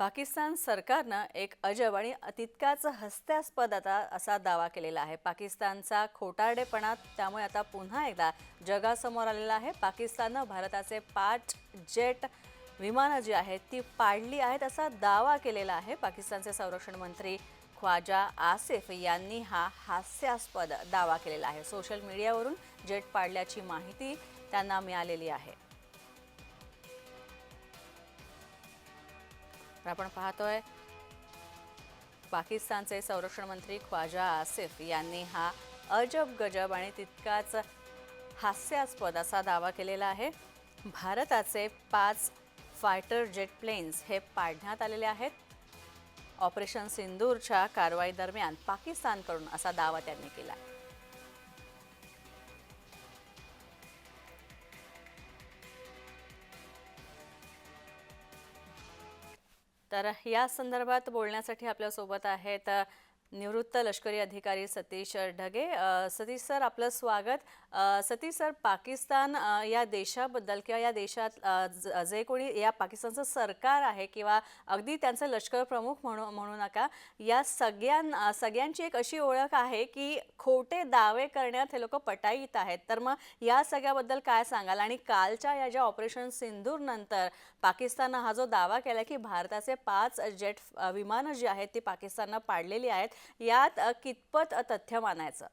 पाकिस्तान सरकारनं एक अजब आणि तितकाच हस्यास्पद आता असा दावा केलेला आहे. पाकिस्तानचा खोटारडेपणा त्यामुळे आता पुन्हा एकदा जगासमोर आलेला आहे. पाकिस्ताननं भारताचे पाच जेट विमानं जी आहेत ती पाडली आहेत असा दावा केलेला आहे. पाकिस्तानचे संरक्षण मंत्री ख्वाजा आसिफ यांनी हा हास्यास्पद दावा केलेला आहे. सोशल मीडियावरून जेट पाडल्याची माहिती त्यांना मिळालेली आहे. आपण पाहतोय. पाकिस्तानचे संरक्षण मंत्री ख्वाजा आसिफ यांनी हा अजब गजब आणि तितकाच हास्यास्पद असा दावा केलेला आहे. भारताचे पाच फायटर जेट प्लेन्स हे पाडण्यात आलेले आहेत. ऑपरेशन सिंदूरच्या कारवाई दरम्यान पाकिस्तानकडून असा दावा त्यांनी केला तर या संदर्भात बोलण्यासाठी आपल्यासोबत आहेत निवृत्त लष्करी अधिकारी सतीश ढगे. सतीश सर आपलं स्वागत. सतीश सर पाकिस्तान या देशाबद्दल किंवा या देशात ज- जे कोणी या पाकिस्तानचं सरकार आहे किंवा अगदी त्यांचं लष्कर प्रमुख म्हणू म्हणू नका या सगळ्यां सगळ्यांची एक अशी ओळख आहे की खोटे दावे करण्यात हे लोक पटाईत आहेत. तर मग या सगळ्याबद्दल काय सांगाल? आणि कालच्या या ज्या ऑपरेशन सिंदूर नंतर पाकिस्ताननं हा जो दावा केला की भारताचे पाच जेट विमानं जी आहेत ती पाकिस्ताननं पाडलेली आहेत यात कितपत तथ्य मानायचं?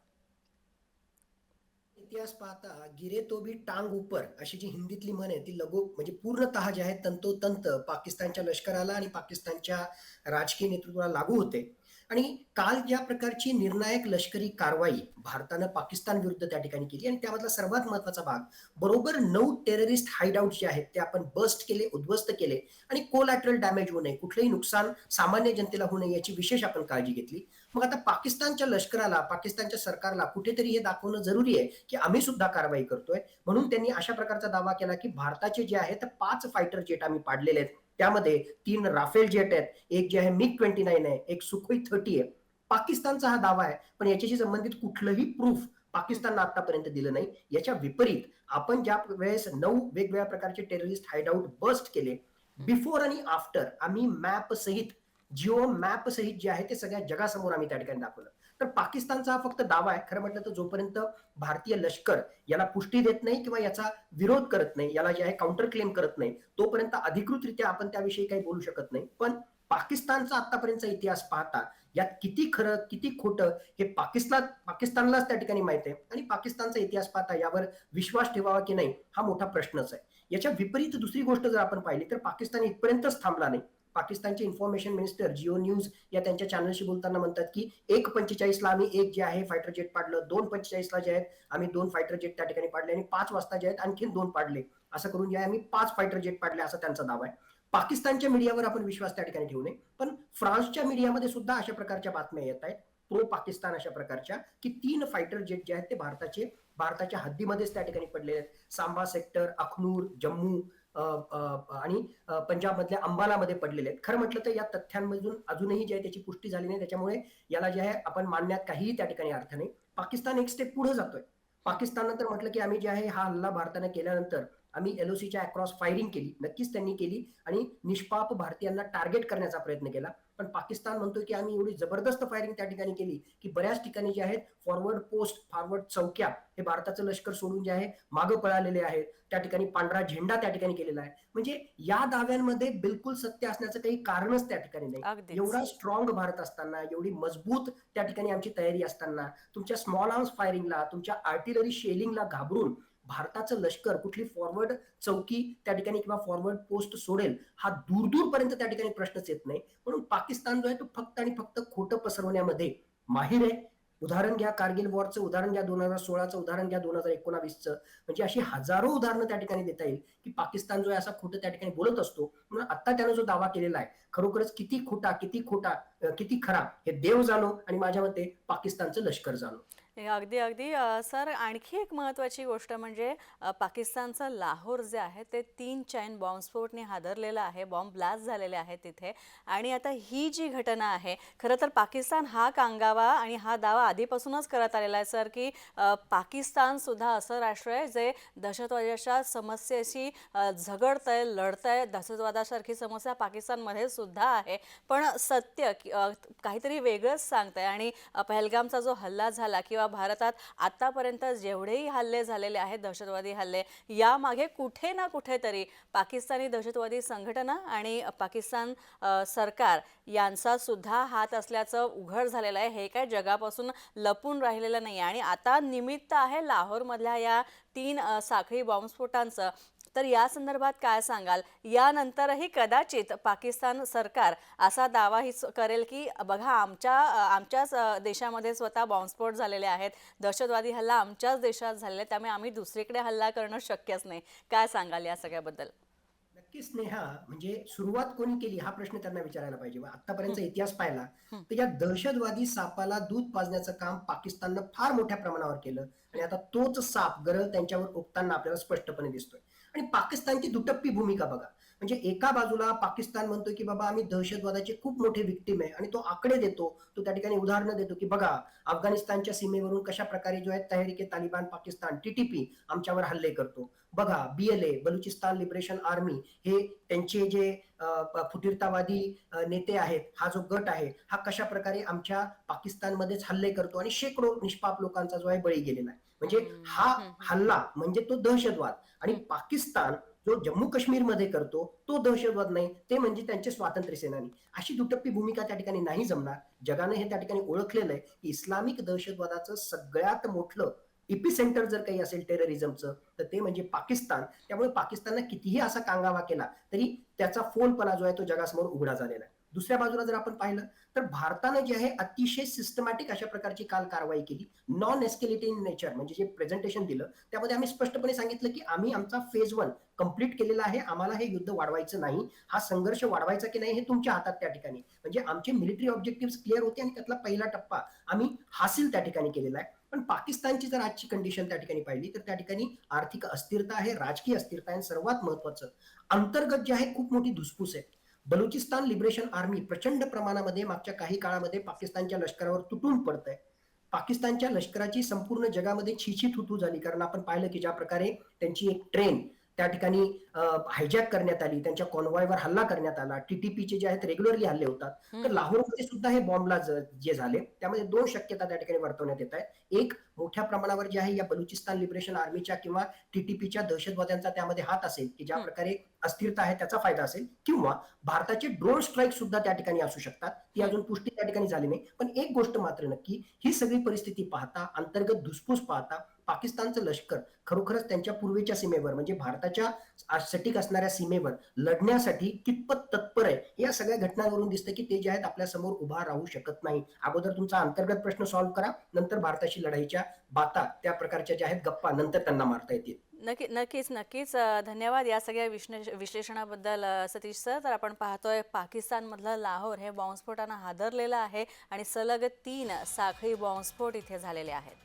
इतिहास पाहता गिरे तो भी टांग ऊपर अशी जी हिंदीतली म्हण आहे ती लघु म्हणजे पूर्णतः जे आहे तंतोतंत पाकिस्तानच्या लष्कराला आणि पाकिस्तानच्या राजकीय नेतृत्वाला लागू होते. आणि काल ज्या प्रकारची निर्णायक लष्करी कारवाई भारतानं पाकिस्तान विरुद्ध त्या ठिकाणी केली. आणि त्यामधला सर्वात महत्त्वाचा भाग बरोबर नऊ टेररिस्ट हाईडआउट जे आहेत ते आपण बस्ट केले उद्ध्वस्त केले. आणि कोलॅटरल डॅमेज होऊ नये कुठलंही नुकसान सामान्य जनतेला होऊ नये याची विशेष आपण काळजी घेतली. मग आता पाकिस्तानच्या लष्कराला पाकिस्तानच्या सरकारला कुठेतरी हे दाखवणं जरुरी आहे की आम्ही सुद्धा कारवाई करतोय. म्हणून त्यांनी अशा प्रकारचा दावा केला की भारताचे जे आहेत पाच फायटर जेट आम्ही पाडलेले आहेत. त्यामध्ये तीन राफेल जेट आहेत एक जे आहे मिग ट्वेंटी नाईन आहे एक सुखोई थर्टी आहे. पाकिस्तानचा हा दावा आहे पण याच्याशी संबंधित कुठलंही प्रूफ पाकिस्ताननं आतापर्यंत दिलं नाही. याच्या विपरीत आपण ज्या वेळेस नऊ वेगवेगळ्या प्रकारचे टेररिस्ट हाईडआउट बस्ट केले बिफोर आणि आफ्टर आम्ही मॅप सहित जिओ मॅप सहित जे आहे ते सगळ्या जगासमोर आम्ही त्या ठिकाणी दाखवलं. तर पाकिस्तानचा हा फक्त दावा आहे. खरं म्हटलं तर जोपर्यंत भारतीय लष्कर याला पुष्टी देत नाही किंवा याचा विरोध करत नाही याला जे आहे काउंटर क्लेम करत नाही तोपर्यंत अधिकृतरित्या आपण त्याविषयी काही बोलू शकत नाही. पण पाकिस्तानचा आतापर्यंतचा इतिहास पाहता यात किती खरं किती खोटं हे पाकिस्तान पाकिस्तानलाच त्या ठिकाणी माहीत आहे. आणि पाकिस्तानचा इतिहास पाहता यावर विश्वास ठेवावा की नाही हा मोठा प्रश्नच आहे. याच्या विपरीत दुसरी गोष्ट जर आपण पाहिली तर पाकिस्तान इथपर्यंतच थांबला नाही. पाकिस्तानचे इन्फॉर्मेशन मिनिस्टर जिओ न्यूज या त्यांच्या चॅनलशी बोलताना म्हणतात की एक पंचेचाळीसला आम्ही एक जे आहे फायटर जेट पाडलं. दोन पंचेचाळीसला जे आहेत आम्ही दोन फायटर जेट त्या ठिकाणी पाडले आणि पाच वाजता जे आहेत आणखीन दोन पाडले. असं करून जे आहे आम्ही पाच फायटर जेट पाडले असा त्यांचा दावा आहे. पाकिस्तानच्या मीडियावर आपण विश्वास त्या ठिकाणी ठेवू नये. पण फ्रान्सच्या मीडियामध्ये सुद्धा अशा प्रकारच्या बातम्या येत आहेत. प्रो पाकिस्तान अशा प्रकारच्या की तीन फायटर जेट जे आहेत ते भारताचे भारताच्या हद्दीमध्येच त्या ठिकाणी पडलेले आहेत. सांबा सेक्टर अखनूर जम्मू आणि पंजाबमधल्या अंबालामध्ये पडलेले आहेत. खरं म्हटलं तर या तथ्यांमधून अजूनही जे आहे त्याची पुष्टी झाली नाही. त्याच्यामुळे याला जे आहे आपण मानण्यात काहीही त्या ठिकाणी अर्थ नाही. पाकिस्तान एक स्टेप पुढे जातोय. पाकिस्तान नंतर म्हटलं की आम्ही जे आहे हा हल्ला भारताने केल्यानंतर आम्ही एलओसीच्या अक्रॉस फायरिंग केली. नक्कीच त्यांनी केली आणि निष्पाप भारतीयांना टार्गेट करण्याचा प्रयत्न केला. पण पाकिस्तान म्हणतोय की आम्ही एवढी जबरदस्त फायरिंग त्या ठिकाणी केली की बऱ्याच ठिकाणी जे आहेत फॉरवर्ड पोस्ट फॉरवर्ड चौक्या हे भारताचं लष्कर सोडून जे आहे मागं पळालेले आहेत. त्या ठिकाणी पांढरा झेंडा त्या ठिकाणी केलेला आहे. म्हणजे या दाव्यांमध्ये बिलकुल सत्य असण्याचं काही कारणच त्या ठिकाणी नाही. एवढा स्ट्रॉंग भारत असताना एवढी मजबूत त्या ठिकाणी आमची तयारी असताना तुमच्या स्मॉल आर्म्स फायरिंगला तुमच्या आर्टिलरी शेलिंगला घाबरून भारताचं लष्कर कुठली फॉरवर्ड चौकी त्या ठिकाणी किंवा फॉरवर्ड पोस्ट सोडेल हा दूरदूरपर्यंत त्या ठिकाणी प्रश्नच येत नाही. म्हणून पाकिस्तान जो आहे तो फक्त आणि फक्त खोटं पसरवण्यामध्ये माहिर आहे. उदाहरण घ्या कारगिल वॉरचं उदाहरण घ्या दोन हजार सोळाचं उदाहरण घ्या दोन हजार एकोणावीसचं. म्हणजे अशी हजारो उदाहरणं त्या ठिकाणी देता येईल की पाकिस्तान जो आहे असा खोटं त्या ठिकाणी बोलत असतो. म्हणून आता त्यानं जो दावा केलेला आहे खरोखरच किती खोटा किती खोटा किती खरा हे देव जाणो आणि माझ्या मते पाकिस्तानचं लष्कर जाणो. अगदी अगदी सर आणखी एक महत्त्वाची गोष्ट म्हणजे पाकिस्तानचं लाहोर जे आहे ते तीन चैन बॉम्बस्फोटने हादरलेलं आहे बॉम्ब ब्लास्ट झालेले आहे तिथे. आणि आता ही जी घटना आहे खरं तर पाकिस्तान हा कांगावा आणि हा दावा आधीपासूनच करत आलेला आहे सर की पाकिस्तानसुद्धा असं राष्ट्र आहे जे दहशतवादाच्या समस्येशी झगडत आहे लढत आहे दहशतवादासारखी समस्या पाकिस्तानमध्ये सुद्धा आहे. पण सत्य की- काहीतरी वेगळंच सांगत आहे आणि पहलगामचा जो हल्ला झाला किंवा भारतात आतापर्यंत जेवढेही हल्ले झालेले आहेत दहशतवादी हल्ले यामागे कुठे ना कुठेतरी पाकिस्तानी दहशतवादी संघटना आणि पाकिस्तान सरकार यांचा सुद्धा हात असल्याचं उघड झालेलं आहे. हे काय जगापासून लपून राहिलेलं नाही आणि आता निमित्त आहे लाहोरमधल्या या तीन साखळी बॉम्बस्फोटांचं. तर या संदर्भात काय सांगाल? यानंतरही कदाचित पाकिस्तान सरकार असा दावाही करेल की बघा आमच्या आमच्याच देशामध्ये स्वतः बॉम्बस्फोट झालेले आहेत. दहशतवादी हल्ला आमच्याच देशात झालेला आहे त्यामुळे आम्ही दुसरीकडे हल्ला करणं शक्यच नाही. काय सांगाल या सगळ्याबद्दल? नक्कीच स्नेहा म्हणजे सुरुवात कोणी केली? हा प्रश्न त्यांना विचारायला पाहिजे. आतापर्यंत इतिहास पाहिला. तर या दहशतवादी सापाला दूध पाजण्याचं काम पाकिस्ताननं फार मोठ्या प्रमाणावर केलं. आणि आता तोच साप गरळ त्यांच्यावर ओकताना आपल्याला स्पष्टपणे दिसतोय. आणि पाकिस्तानची दुटप्पी भूमिका बघा. म्हणजे एका बाजूला पाकिस्तान म्हणतोय की बाबा आम्ही दहशतवादाचे खूप मोठे विक्टीम आहे. आणि तो आकडे देतो तो त्या ठिकाणी उदाहरणं देतो की बघा अफगाणिस्तानच्या सीमेवरून कशा प्रकारे जो आहे तहरीके तालिबान पाकिस्तान टीटीपी आमच्यावर हल्ले करतो. बघा बीएलए बलुचिस्तान लिबरेशन आर्मी हे त्यांचे जे फुटीरतावादी नेते आहेत हा जो गट आहे हा कशा प्रकारे आमच्या पाकिस्तानमध्येच हल्ले करतो आणि शेकडो निष्पाप लोकांचा जो आहे बळी गेलेला आहे. म्हणजे हा. हल्ला म्हणजे तो दहशतवाद. आणि पाकिस्तान जो जम्मू काश्मीरमध्ये करतो तो दहशतवाद नाही ते म्हणजे त्यांचे स्वातंत्र्य सेनानी. अशी दुटप्पी भूमिका त्या ठिकाणी नाही जमणार. जगाने हे त्या ठिकाणी ओळखलेलं आहे की इस्लामिक दहशतवादाचं सगळ्यात मोठं इपी सेंटर जर काही असेल टेररिझमचं तर ते म्हणजे पाकिस्तान. त्यामुळे पाकिस्ताननं कितीही असा कांगावा केला तरी त्याचा फोनपणा जो आहे तो जगासमोर उघडा झालेला आहे. दुसऱ्या बाजूला जर आपण पाहिलं तर भारतानं जे आहे अतिशय सिस्टमॅटिक अशा प्रकारची काल कारवाई केली. नॉन एस्केलेटिंग नेचर म्हणजे जे प्रेझेंटेशन दिलं त्यामध्ये आम्ही स्पष्टपणे सांगितलं की आम्ही आमचा फेज वन कंप्लीट केलेला आहे. आम्हाला हे युद्ध वाढवायचं नाही. हा संघर्ष वाढवायचा की नाही हे तुमच्या हातात त्या ठिकाणी. म्हणजे आमचे मिलिटरी ऑब्जेक्टिव्ह क्लिअर होते आणि त्यातला पहिला टप्पा आम्ही हासिल त्या ठिकाणी केलेला आहे. पण पाकिस्तानची जर आजची कंडिशन त्या ठिकाणी पाहिली तर त्या ठिकाणी आर्थिक अस्थिरता आहे राजकीय अस्थिरता आहे आणि सर्वात महत्वाचं अंतर्गत जे आहे खूप मोठी धुसफूस आहे. बलुचिस्तान लिबरेशन आर्मी प्रचंड प्रमाणामध्ये मागच्या काही काळामध्ये पाकिस्तानच्या लष्करावर तुटून पडत आहे पाकिस्तानच्या लष्कराची संपूर्ण जगामध्ये छिछी थुतू झाली. कारण आपण पाहिलं की ज्या प्रकारे त्यांची एक ट्रेन त्या ठिकाणी हायजॅक करण्यात आली त्यांच्या कॉन्वॉयवर हल्ला करण्यात आला टीटीपीचे जे आहेत रेग्युलरली हल्ले होतात. तर. लाहोरमध्ये सुद्धा हे बॉम्बला ज- झाले त्यामध्ये दोन शक्यता त्या ठिकाणी वर्तवण्यात येत आहेत. एक मोठ्या प्रमाणावर जे आहे या बलुचिस्तान लिबरेशन आर्मीच्या किंवा टीटीपीच्या दहशतवाद्यांचा त्यामध्ये हात असेल की ज्या. प्रकारे अस्थिरता आहे त्याचा फायदा असेल किंवा भारताचे ड्रोन स्ट्राईक सुद्धा त्या ठिकाणी असू शकतात. ती अजून पुष्टी त्या ठिकाणी झाली नाही. पण एक गोष्ट मात्र नक्की ही सगळी परिस्थिती पाहता अंतर्गत धुसफूस पाहता पाकिस्तानचं लष्कर खरोखरच त्यांच्या पूर्वेच्या सीमेवर म्हणजे भारताच्या सटीक असणाऱ्या सीमेवर लढण्यासाठी कितपत तत्पर आहे या सगळ्या घटनांवरून दिसतं की ते जे आहेत आपल्यासमोर उभा राहू शकत नाही. अगोदर तुमचा अंतर्गत प्रश्न सॉल्व्ह करा नंतर भारताशी लढाईच्या बाता त्या प्रकारच्या ज्या आहेत गप्पा नंतर त्यांना मारता येतील. नक्की नक्कीच नक्कीच. धन्यवाद या सगळ्या विश्लेष विश्लेषणाबद्दल सतीश सर. तर आपण पाहतोय पाकिस्तानमधलं लाहोर हे बॉम्बस्फोटानं हादरलेलं आहे आणि सलग तीन साखळी बॉम्बस्फोट इथे झालेले आहेत.